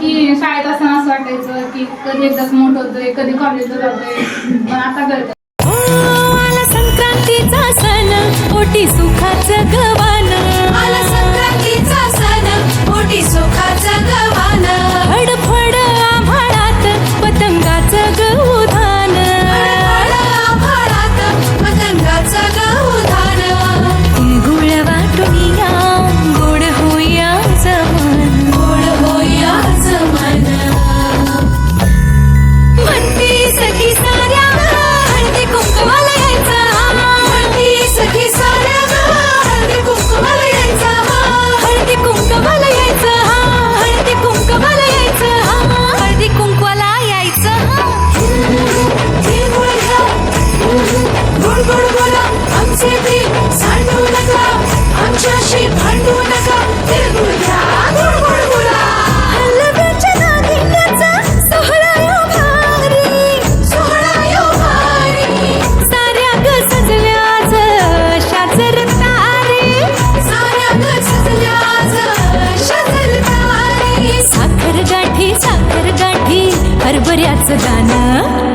की शाळेत असं असं वाटायचं की कधी एकदाच मोठं होतोय कधी कॉलेजला जातोय पण आता कळत हो, संक्रांतीचा हरभऱ्याचं गाणं